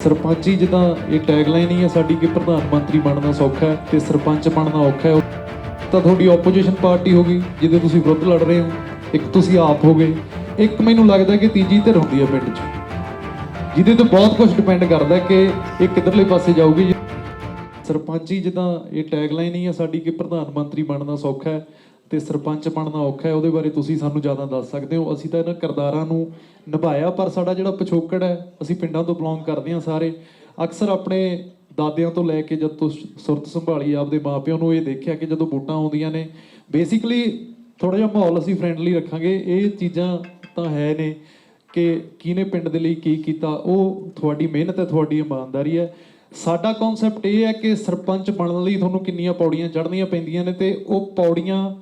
ਸਰਪੰਚੀ, ਜਿੱਦਾਂ ਇਹ ਟੈਗਲਾਈਨ ਹੀ ਹੈ, ਸਾਡੀ ਕਿ ਪ੍ਰਧਾਨ ਮੰਤਰੀ ਬਣਨਾ ਸੌਖਾ ਹੈ ਤੇ ਸਰਪੰਚ ਬਣਨਾ ਔਖਾ ਹੈ। ਤਾਂ ਤੁਹਾਡੀ ਆਪੋਜੀਸ਼ਨ ਪਾਰਟੀ ਹੋ ਗਈ, ਜਿਹਦੇ ਤੁਸੀਂ ਵਿਰੁੱਧ ਲੜ ਰਹੇ ਹੋ, ਇੱਕ ਤੁਸੀਂ ਆਪ ਹੋ ਗਏ। ਇੱਕ ਮੈਨੂੰ ਲੱਗਦਾ ਕਿ ਤੀਜੀ ਧਿਰ ਹੁੰਦੀ ਹੈ ਪਿੰਡ 'ਚ, ਜਿਹਦੇ ਤੋਂ ਬਹੁਤ ਕੁਝ ਡਿਪੈਂਡ ਕਰਦਾ ਕਿ ਇਹ ਕਿੱਧਰਲੇ ਪਾਸੇ ਜਾਊਗੀ। ਸਰਪੰਚੀ, ਜਿੱਦਾਂ ਇਹ ਟੈਗਲਾਈਨ ਹੀ ਹੈ, ਸਾਡੀ ਕਿ ਪ੍ਰਧਾਨ ਮੰਤਰੀ ਬਣਨਾ ਸੌਖਾ ਹੈ ਤੇ ਸਰਪੰਚ ਬਣਨਾ ਔਖਾ ਹੈ, ਉਹਦੇ ਬਾਰੇ ਤੁਸੀਂ ਸਾਨੂੰ ਜ਼ਿਆਦਾ ਦੱਸ ਸਕਦੇ ਹੋ। ਅਸੀਂ ਤਾਂ ਇਹਨਾਂ ਕਿਰਦਾਰਾਂ ਨੂੰ ਨਿਭਾਇਆ, ਪਰ ਸਾਡਾ ਜਿਹੜਾ ਪਿਛੋਕੜ ਹੈ, ਅਸੀਂ ਪਿੰਡਾਂ ਤੋਂ ਬਿਲੋਂਗ ਕਰਦੇ ਹਾਂ ਸਾਰੇ। ਅਕਸਰ ਆਪਣੇ ਦਾਦਿਆਂ ਤੋਂ ਲੈ ਕੇ ਜਦ ਤੋਂ ਸੁਰਤ ਸੰਭਾਲੀ, ਆਪਦੇ ਮਾਪਿਆਂ ਨੂੰ ਇਹ ਦੇਖਿਆ ਕਿ ਜਦੋਂ ਵੋਟਾਂ ਆਉਂਦੀਆਂ ਨੇ ਬੇਸਿਕਲੀ ਥੋੜਾ ਜਿਹਾ ਮਾਹੌਲ ਅਸੀਂ ਫ੍ਰੈਂਡਲੀ ਰੱਖਾਂਗੇ। ਇਹ ਚੀਜ਼ਾਂ ਤਾਂ ਹੈ ਨੇ ਕਿ ਕਿਹਨੇ ਪਿੰਡ ਦੇ ਲਈ ਕੀ ਕੀਤਾ, ਉਹ ਤੁਹਾਡੀ ਮਿਹਨਤ ਹੈ, ਤੁਹਾਡੀ ਇਮਾਨਦਾਰੀ ਹੈ। ਸਾਡਾ ਕਨਸੈਪਟ ਇਹ ਹੈ ਕਿ ਸਰਪੰਚ ਬਣਨ ਲਈ ਤੁਹਾਨੂੰ ਕਿੰਨੀਆਂ ਪੌੜੀਆਂ ਚੜ੍ਹਨੀਆਂ ਪੈਂਦੀਆਂ ਨੇ ਤੇ ਉਹ ਪੌੜੀਆਂ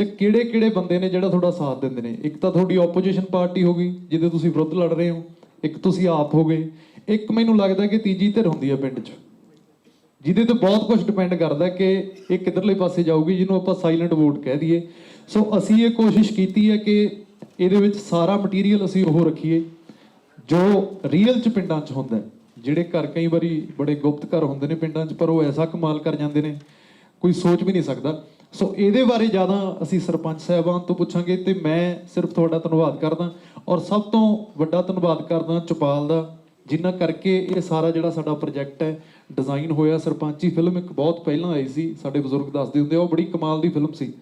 ਚ ਕਿਹੜੇ ਕਿਹੜੇ ਬੰਦੇ ਨੇ ਜਿਹੜਾ ਤੁਹਾਡਾ ਸਾਥ ਦਿੰਦੇ ਨੇ? ਇੱਕ ਤਾਂ ਤੁਹਾਡੀ ਆਪੋਜੀਸ਼ਨ ਪਾਰਟੀ ਹੋ ਗਈ, ਜਿਹਦੇ ਤੁਸੀਂ ਵਿਰੁੱਧ ਲੜ ਰਹੇ ਹੋ। ਇੱਕ ਤੁਸੀਂ ਆਪ ਹੋ ਗਏ। ਇੱਕ ਮੈਨੂੰ ਲੱਗਦਾ ਕਿ ਤੀਜੀ ਧਿਰ ਹੁੰਦੀ ਹੈ ਪਿੰਡ 'ਚ। ਜਿਹਦੇ ਤੇ ਬਹੁਤ ਕੁਝ ਡਿਪੈਂਡ ਕਰਦਾ ਕਿ ਇਹ ਕਿੱਧਰਲੇ ਪਾਸੇ ਜਾਊਗੀ, ਜਿਹਨੂੰ ਆਪਾਂ ਸਾਇਲੈਂਟ ਵੋਟ ਕਹਿ ਦਈਏ। ਸੋ ਅਸੀਂ ਇਹ ਕੋਸ਼ਿਸ਼ ਕੀਤੀ ਹੈ ਕਿ ਇਹਦੇ ਵਿੱਚ ਸਾਰਾ ਮਟੀਰੀਅਲ ਅਸੀਂ ਉਹ ਰੱਖੀਏ, ਜੋ ਰੀਅਲ ਚ ਪਿੰਡਾਂ ਚ ਹੁੰਦਾ ਜਿਹੜੇ ਘਰ ਕਈ ਵਾਰੀ ਬੜੇ ਗੁਪਤ ਘਰ ਹੁੰਦੇ ਨੇ ਪਿੰਡਾਂ ਚ, ਪਰ ਉਹ ਐਸਾ ਕਮਾਲ ਕਰ ਜਾਂਦੇ ਨੇ, ਕੋਈ ਸੋਚ ਵੀ ਨਹੀਂ ਸਕਦਾ। ਸੋ ਇਹਦੇ ਬਾਰੇ ਜ਼ਿਆਦਾ ਅਸੀਂ ਸਰਪੰਚ ਸਾਹਿਬਾਨ ਤੋਂ ਪੁੱਛਾਂਗੇ ਤੇ ਮੈਂ ਸਿਰਫ ਤੁਹਾਡਾ ਧੰਨਵਾਦ ਕਰਦਾ ਔਰ ਸਭ ਤੋਂ ਵੱਡਾ ਧੰਨਵਾਦ ਕਰਦਾ ਚਪਾਲ ਦਾ, ਜਿਨ੍ਹਾਂ ਕਰਕੇ ਇਹ ਸਾਰਾ ਜਿਹੜਾ ਸਾਡਾ ਪ੍ਰੋਜੈਕਟ ਹੈ, ਡਿਜ਼ਾਈਨ ਹੋਇਆ। ਸਰਪੰਚੀ ਫਿਲਮ ਇੱਕ ਬਹੁਤ ਪਹਿਲਾਂ ਆਈ ਸੀ, ਸਾਡੇ ਬਜ਼ੁਰਗ ਦੱਸਦੇ ਹੁੰਦੇ ਆ, ਉਹ ਬੜੀ ਕਮਾਲ ਦੀ ਫਿਲਮ ਸੀ।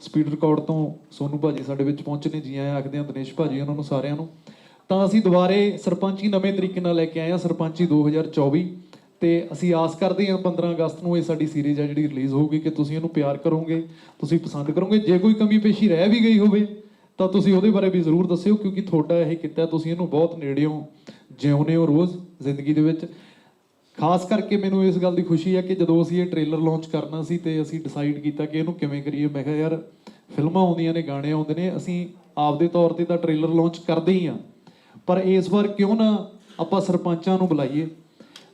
ਸਪੀਡ ਰਿਕਾਰਡ ਤੋਂ ਸੋਨੂ ਭਾਜੀ ਸਾਡੇ ਵਿੱਚ ਪਹੁੰਚੇ ਨੇ ਜੀ ਆਇਆਂ ਆਖਦੇ ਆ, ਦਿਨੇਸ਼ ਭਾਜੀ ਉਹਨਾਂ ਨੂੰ ਸਾਰਿਆਂ ਨੂੰ। ਤਾਂ ਅਸੀਂ ਦੁਬਾਰੇ ਸਰਪੰਚੀ ਨਵੇਂ ਤਰੀਕੇ ਨਾਲ ਲੈ ਕੇ ਆਏ ਹਾਂ, ਸਰਪੰਚੀ 2024 ਤੇ ਅਸੀਂ ਆਸ ਕਰਦੇ ਹਾਂ 15 ਅਗਸਤ ਨੂੰ ਇਹ ਸਾਡੀ ਸੀਰੀਜ਼ ਹੈ ਜਿਹੜੀ ਰਿਲੀਜ਼ ਹੋਊਗੀ ਕਿ ਤੁਸੀਂ ਇਹਨੂੰ ਪਿਆਰ ਕਰੋਗੇ, ਤੁਸੀਂ ਪਸੰਦ ਕਰੋਗੇ। ਜੇ ਕੋਈ ਕਮੀ ਪੇਸ਼ੀ ਰਹਿ ਵੀ ਗਈ ਹੋਵੇ, ਤਾਂ ਤੁਸੀਂ ਉਹਦੇ ਬਾਰੇ ਵੀ ਜ਼ਰੂਰ ਦੱਸਿਓ, ਕਿਉਂਕਿ ਤੁਹਾਡਾ ਇਹ ਕਿੱਤਾ ਤੁਸੀਂ ਇਹਨੂੰ ਬਹੁਤ ਨੇੜਿਓਂ ਜਿਉਂਦੇ ਹੋ ਰੋਜ਼ ਜ਼ਿੰਦਗੀ ਦੇ ਵਿੱਚ। ਖਾਸ ਕਰਕੇ ਮੈਨੂੰ ਇਸ ਗੱਲ ਦੀ ਖੁਸ਼ੀ ਹੈ ਕਿ ਜਦੋਂ ਅਸੀਂ ਇਹ ਟ੍ਰੇਲਰ ਲਾਂਚ ਕਰਨਾ ਸੀ ਤੇ ਅਸੀਂ ਡਿਸਾਈਡ ਕੀਤਾ ਕਿ ਇਹਨੂੰ ਕਿਵੇਂ ਕਰੀਏ, ਮੈਂ ਕਿਹਾ, ਯਾਰ, ਫਿਲਮਾਂ ਆਉਂਦੀਆਂ ਨੇ ਗਾਣੇ ਆਉਂਦੇ ਨੇ, ਅਸੀਂ ਆਪਦੇ ਤੌਰ ਤੇ ਤਾਂ ਟ੍ਰੇਲਰ ਲਾਂਚ ਕਰਦੇ ਹੀ ਆ ਪਰ ਇਸ ਵਾਰ ਕਿਉਂ ਨਾ ਆਪਾਂ ਸਰਪੰਚਾਂ ਨੂੰ ਬੁਲਾਈਏ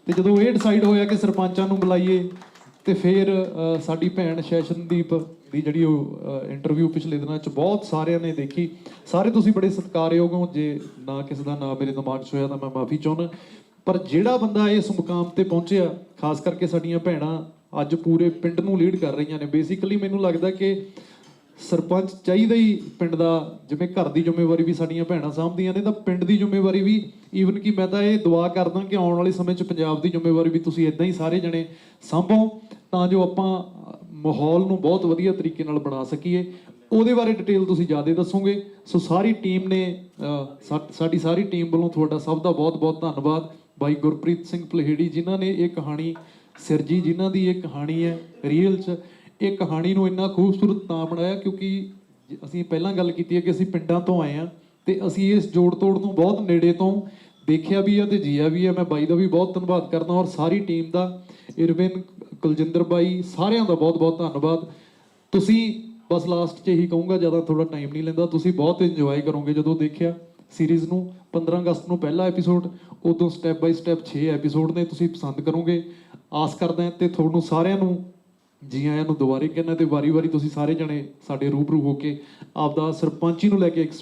ਤੇ ਜਦੋਂ ਇਹ ਡਿਸਾਈਡ ਹੋਇਆ ਕਿ ਸਰਪੰਚਾਂ ਨੂੰ ਬੁਲਾਈਏ, ਤੇ ਫਿਰ ਸਾਡੀ ਭੈਣ ਸ਼ੈਸ਼ਨਦੀਪ ਦੀ ਜਿਹੜੀ ਉਹ ਇੰਟਰਵਿਊ ਪਿਛਲੇ ਦਿਨਾਂ ਚ ਬਹੁਤ ਸਾਰਿਆਂ ਨੇ ਦੇਖੀ। ਸਾਰੇ ਤੁਸੀਂ ਬੜੇ ਸਤਿਕਾਰਯੋਗ ਹੋ, ਜੇ ਨਾ ਕਿਸੇ ਦਾ ਨਾਮ ਮੇਰੇ ਦਿਮਾਗ 'ਚ ਹੋਇਆ ਤਾਂ ਮੈਂ ਮਾਫੀ ਚਾਹੁੰਦਾ। ਪਰ ਜਿਹੜਾ ਬੰਦਾ ਇਸ ਮੁਕਾਮ ਤੇ ਪਹੁੰਚਿਆ, ਖਾਸ ਕਰਕੇ ਸਾਡੀਆਂ ਭੈਣਾਂ ਅੱਜ ਪੂਰੇ ਪਿੰਡ ਨੂੰ ਲੀਡ ਕਰ ਰਹੀਆਂ ਨੇ। ਬੇਸਿਕਲੀ ਮੈਨੂੰ ਲੱਗਦਾ ਕਿ ਸਰਪੰਚ ਚਾਹੀਦਾ ਹੀ ਪਿੰਡ ਦਾ, ਜਿਵੇਂ ਘਰ ਦੀ ਜ਼ਿੰਮੇਵਾਰੀ ਵੀ ਸਾਡੀਆਂ ਭੈਣਾਂ ਸਾਂਭਦੀਆਂ ਨੇ, ਤਾਂ ਪਿੰਡ ਦੀ ਜ਼ਿੰਮੇਵਾਰੀ ਵੀ ਈਵਨ ਕਿ ਮੈਂ ਤਾਂ ਇਹ ਦੁਆ ਕਰਦਾ ਕਿ ਆਉਣ ਵਾਲੇ ਸਮੇਂ 'ਚ ਪੰਜਾਬ ਦੀ ਜ਼ਿੰਮੇਵਾਰੀ ਵੀ ਤੁਸੀਂ ਇਦਾਂ ਹੀ ਸਾਰੇ ਜਣੇ ਸਾਂਭੋ, ਤਾਂ ਜੋ ਆਪਾਂ ਮਾਹੌਲ ਨੂੰ ਬਹੁਤ ਵਧੀਆ ਤਰੀਕੇ ਨਾਲ ਬਣਾ ਸਕੀਏ। ਉਹਦੇ ਬਾਰੇ ਡਿਟੇਲ ਤੁਸੀਂ ਜ਼ਿਆਦਾ ਦੱਸੋਗੇ। ਸੋ ਸਾਰੀ ਟੀਮ ਨੇ ਸਾਡੀ ਸਾਰੀ ਟੀਮ ਵੱਲੋਂ ਤੁਹਾਡਾ ਸਭ ਦਾ ਬਹੁਤ-ਬਹੁਤ ਧੰਨਵਾਦ। ਬਾਈ ਗੁਰਪ੍ਰੀਤ ਸਿੰਘ ਪਲਹੇੜੀ ਜਿਨ੍ਹਾਂ ਨੇ ਇਹ ਕਹਾਣੀ, ਸਿਰਜੀ ਜਿਨ੍ਹਾਂ ਦੀ ਇਹ ਕਹਾਣੀ ਹੈ ਰੀਅਲ 'ਚ। ਇਹ ਕਹਾਣੀ ਨੂੰ ਇੰਨਾ ਖੂਬਸੂਰਤ ਤਾਂ ਬਣਾਇਆ ਕਿਉਂਕਿ ਅਸੀਂ ਪਹਿਲਾਂ ਗੱਲ ਕੀਤੀ ਹੈ ਕਿ ਅਸੀਂ ਪਿੰਡਾਂ ਤੋਂ ਆਏ ਹਾਂ ਤੇ ਅਸੀਂ ਇਸ ਜੋੜ ਤੋੜ ਨੂੰ ਬਹੁਤ ਨੇੜੇ ਤੋਂ ਦੇਖਿਆ ਵੀ ਆ ਤੇ ਜੀਆ ਵੀ ਹੈ। ਮੈਂ ਬਾਈ ਦਾ ਵੀ ਬਹੁਤ ਧੰਨਵਾਦ ਕਰਦਾ ਔਰ ਸਾਰੀ ਟੀਮ ਦਾ, ਇਰਵਿਨ, ਕੁਲਜਿੰਦਰ ਬਾਈ ਸਾਰਿਆਂ ਦਾ ਬਹੁਤ ਬਹੁਤ ਧੰਨਵਾਦ। ਤੁਸੀਂ, ਬਸ ਲਾਸਟ 'ਚ ਇਹੀ ਕਹੂੰਗਾ, ਜ਼ਿਆਦਾ ਥੋੜਾ ਟਾਈਮ ਨਹੀਂ ਲੈਂਦਾ। ਤੁਸੀਂ ਬਹੁਤ ਇੰਜੋਏ ਕਰੋਗੇ ਜਦੋਂ ਦੇਖਿਆ ਸੀਰੀਜ਼ ਨੂੰ। 15 ਅਗਸਤ ਨੂੰ ਪਹਿਲਾ ਐਪੀਸੋਡ ਉਦੋਂ ਸਟੈਪ ਬਾਈ ਸਟੈਪ 6 ਐਪੀਸੋਡ ਨੇ ਤੁਸੀਂ ਪਸੰਦ ਕਰੋਗੇ। ਆਸ ਕਰਦਾ ਹਾਂ ਤੇ ਤੁਹਾਨੂੰ ਸਾਰਿਆਂ ਨੂੰ ਜੀ ਆਇਆਂ ਨੂੰ ਦੁਬਾਰੇ ਕਹਿੰਦਾ ਤੇ ਵਾਰੀ-ਵਾਰੀ ਤੁਸੀਂ ਸਾਰੇ ਜਣੇ ਸਾਡੇ ਰੂਬਰੂ ਹੋ ਕੇ ਆਪਦਾ ਸਰਪੰਚੀ ਨੂੰ ਲੈ ਕੇ